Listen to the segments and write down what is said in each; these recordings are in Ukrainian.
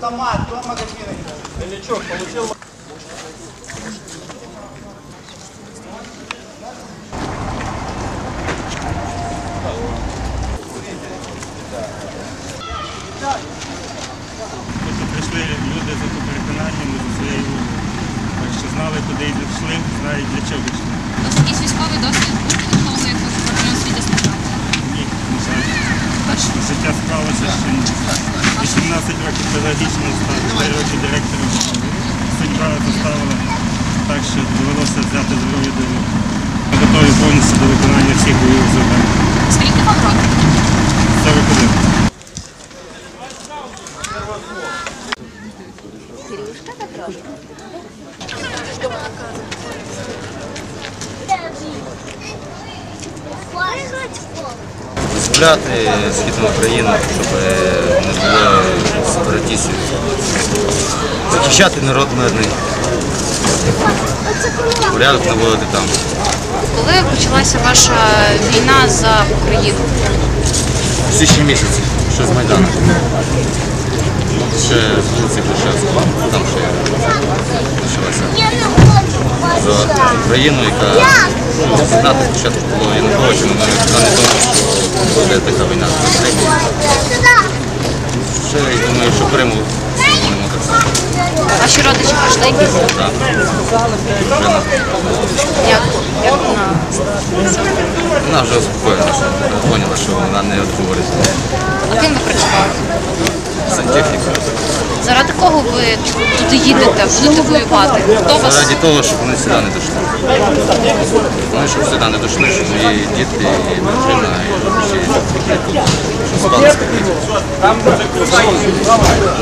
автомат, два магазина. Новичок получил прийшли люди за переконаннями, за своєю. Так що знали, куди йшли, знають для чого йшли. У вас якийсь військовий досвід був до того, як ви повернули свій? Ні, на жаль. Життя склалося ще ні. 18 років педагогічного стажу, 4 роки директором. Судьба заставила так, що довелося взяти зброю до рук. Ми готові повністю до виконання всіх бойових завдань. Скільки вам років? 41. Дозволяти Східну Україну, щоб е, не було сепаратистів. Захищати народ мирний. Порядок наводити там. Коли почалася ваша війна за Україну? В січні місяці, ще з Майдану. Ще з вулиці Грушевського. Там ще почалася. За Україну, яка ну, знати спочатку було Януковича, але вона не думала, що така війна. Ще я думаю, що Криму будемо так само. Ваші родичі прийшли якісь? Так. Як вона? Вона вже успокоїлася, поняла, що вона не відговорить. А ким ви працювали? Сантехніка. Заради кого ви туди їдете, будете воювати? Хто вас? Заради того, щоб вони сюди не дійшли. Вони щоб сюди не дійшли, щоб мої діти, і дружина, і всі не тут. Щоб спали спокійно.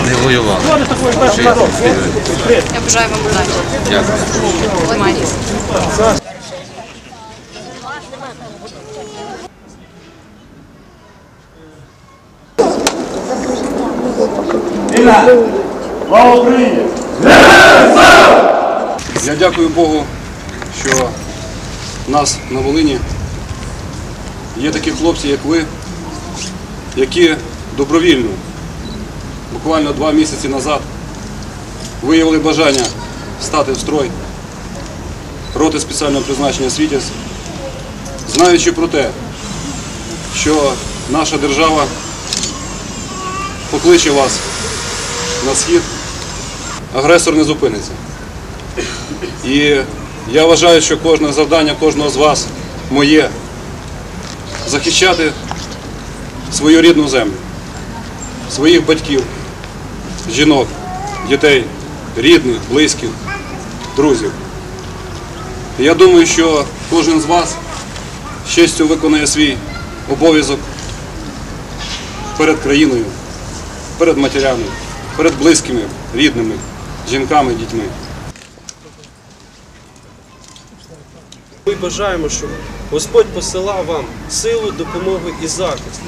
Не воювали. Я. Я бажаю вам удачі. Дякую. Тримайтеся. Слава Україні! Я дякую Богу, що в нас на Волині є такі хлопці, як ви, які добровільно, буквально два місяці назад, виявили бажання стати в строй роти спеціального призначення «Світязь», знаючи про те, що наша держава покличе вас на схід, агресор не зупиниться. І я вважаю, що кожне завдання кожного з вас моє захищати свою рідну землю, своїх батьків, жінок, дітей, рідних, близьких, друзів. Я думаю, що кожен з вас з честю виконує свій обов'язок перед країною, перед матерями, перед близькими, рідними, жінками, дітьми. Ми бажаємо, щоб Господь посилав вам силу, допомогу і захист.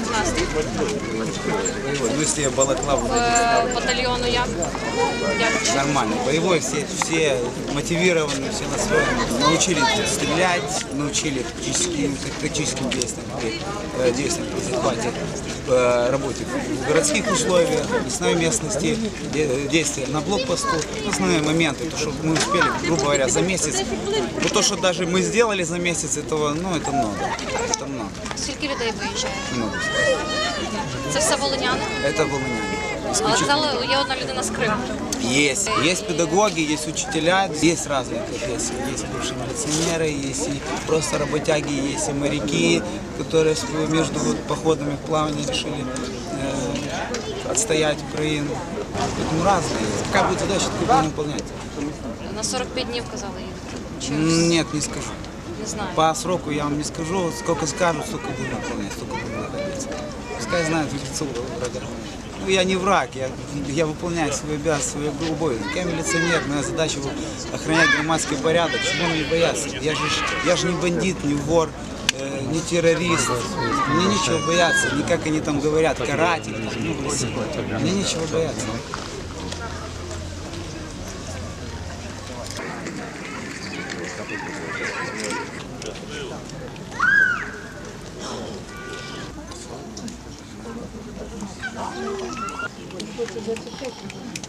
Як настрій? Мы все балаклавы Е, Батальйону як? Як? нормально. Боевой все, все мотивированы, все настроены. Научили стрелять, научили тактическим, тактическим действиям, э, действиям при захвате, э, работе в городских условиях, в лесной местности, де- действия на блокпосту. Основные моменты, то, что мы успели, грубо говоря, за месяц. Вот то, что даже мы сделали за месяц, этого, ну, это много. Это много. Скільки людей виїжджає? много. Це все волиняни? Это волыняне. Але казали, є одна людина з Криму. Есть. Есть педагоги, есть учителя, есть разные профессии. Есть бывшие милиционеры, есть и просто работяги, есть и моряки, которые с- между вот походами в плавание решили э, отстоять Украину. Поэтому разные есть. Какая будет задача, такую будем выполнять. На 45 днів казали їдете. Чи М, Нет, не скажу. Не знаю? По сроку я вам не скажу. Сколько скажут, столько будем выполнять, столько будем находиться. Пускай знают лицо врага. Ну, я не враг, я, я выполняю свой обязанность, свой обовязок. Я милиционер, моя задача охранять громадский порядок, чего мне бояться? Я же, я же не бандит, не вор, э, не террорист. Мне нечего бояться, не как они там говорят, каратель. Ну, мне нечего бояться. Хоче 25.